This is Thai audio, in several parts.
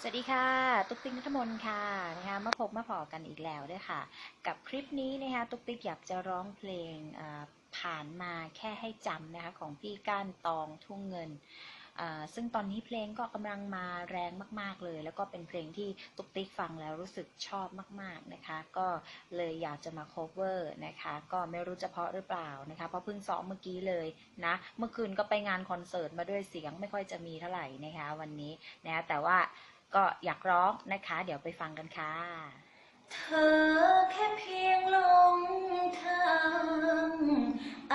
สวัสดีค่ะ ตุ๊กติ๊กนัทมน์ค่ะนะคะมาพบมาพอกันอีกแล้วด้วยค่ะ กับคลิปนี้นะคะตุ๊กติ๊กอยากจะร้องเพลงผ่านมาแค่ให้จำนะคะของพี่ก้านตองทุ่งเงิน ซึ่งตอนนี้เพลงก็กำลังมาแรงมาก ๆเลย แล้วก็เป็นเพลงที่ตุ๊กติ๊กฟังแล้วรู้สึกชอบมากๆนะคะ ก็เลยอยากจะมา cover นะคะ ก็ไม่รู้จะเพาะหรือเปล่านะคะ เพราะเพิ่งซ้อมเมื่อกี้เลยนะ เมื่อคืนก็ไปงานคอนเสิร์ตมาด้วยเสียงไม่ค่อยจะมีเท่าไหร่นะคะวันนี้นะแต่ว่า ก็อยากร้องนะคะ เดี๋ยวไปฟังกันค่ะ เธอแค่เพียงลงทาง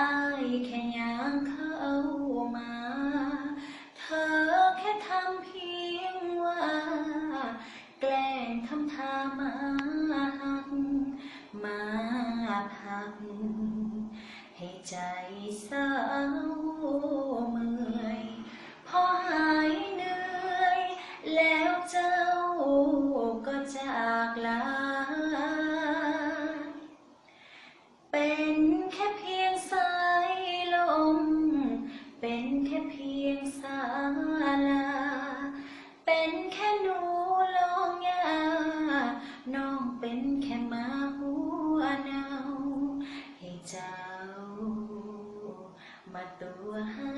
อายแค่ยางเข้ามา เธอแค่ทำเพียงว่า แกล้งทำทามาหักมาพักให้ใจเศร้าเมื่อยพอห ตัวให้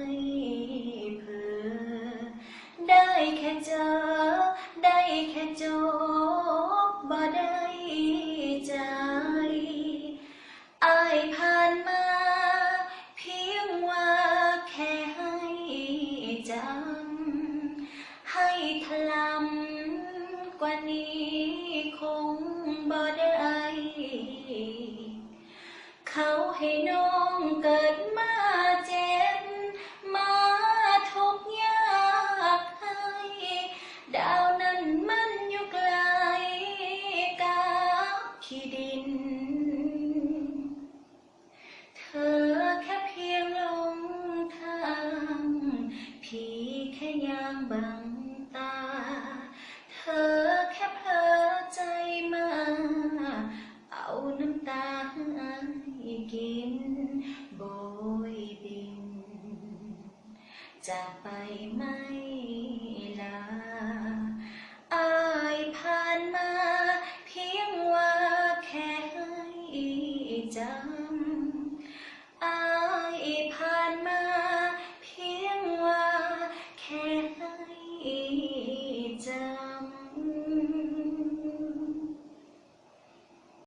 เพื่อ ได้แค่เจอ ได้แค่จบบ่ได้ใจอายผ่านมา เพียงว่าแค่ให้จำให้ถลำกว่านี้คงบ่ได้เขาให้น้องเกิดมาเจ็ แค่ยางบังตา เธอแค่เพลอใจมา เอาน้ำตาให้กิน โบยบินจากไปไม่ลาอายผ่านมา เพียงว่าแค่ให้จ